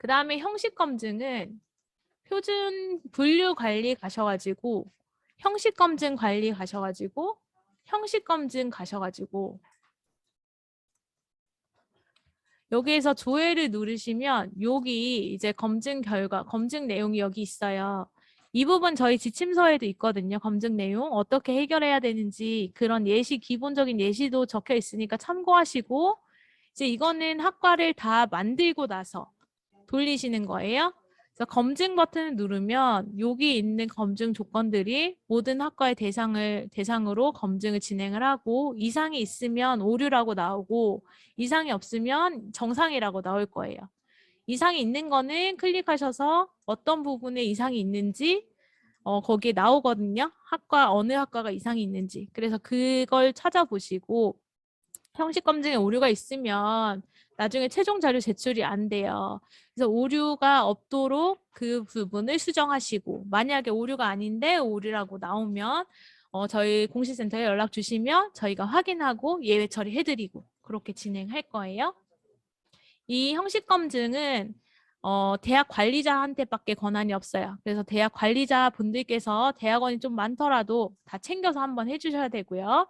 그 다음에 형식 검증은 표준 분류 관리 가셔가지고 형식 검증 관리 가셔가지고 형식 검증 가셔가지고 여기에서 조회를 누르시면 여기 이제 검증 결과, 검증 내용이 여기 있어요. 이 부분 저희 지침서에도 있거든요. 검증 내용 어떻게 해결해야 되는지 그런 예시 기본적인 예시도 적혀 있으니까 참고하시고 이제 이거는 학과를 다 만들고 나서 돌리시는 거예요. 그래서 검증 버튼을 누르면 여기 있는 검증 조건들이 모든 학과의 대상을 대상으로 검증을 진행을 하고 이상이 있으면 오류라고 나오고 이상이 없으면 정상이라고 나올 거예요. 이상이 있는 거는 클릭하셔서 어떤 부분에 이상이 있는지 어, 거기에 나오거든요. 학과 어느 학과가 이상이 있는지. 그래서 그걸 찾아보시고 형식 검증에 오류가 있으면 나중에 최종 자료 제출이 안 돼요. 그래서 오류가 없도록 그 부분을 수정하시고 만약에 오류가 아닌데 오류라고 나오면 어, 저희 공시센터에 연락 주시면 저희가 확인하고 예외 처리해드리고 그렇게 진행할 거예요. 이 형식 검증은 어, 대학 관리자한테밖에 권한이 없어요. 그래서 대학 관리자 분들께서 대학원이 좀 많더라도 다 챙겨서 한번 해주셔야 되고요.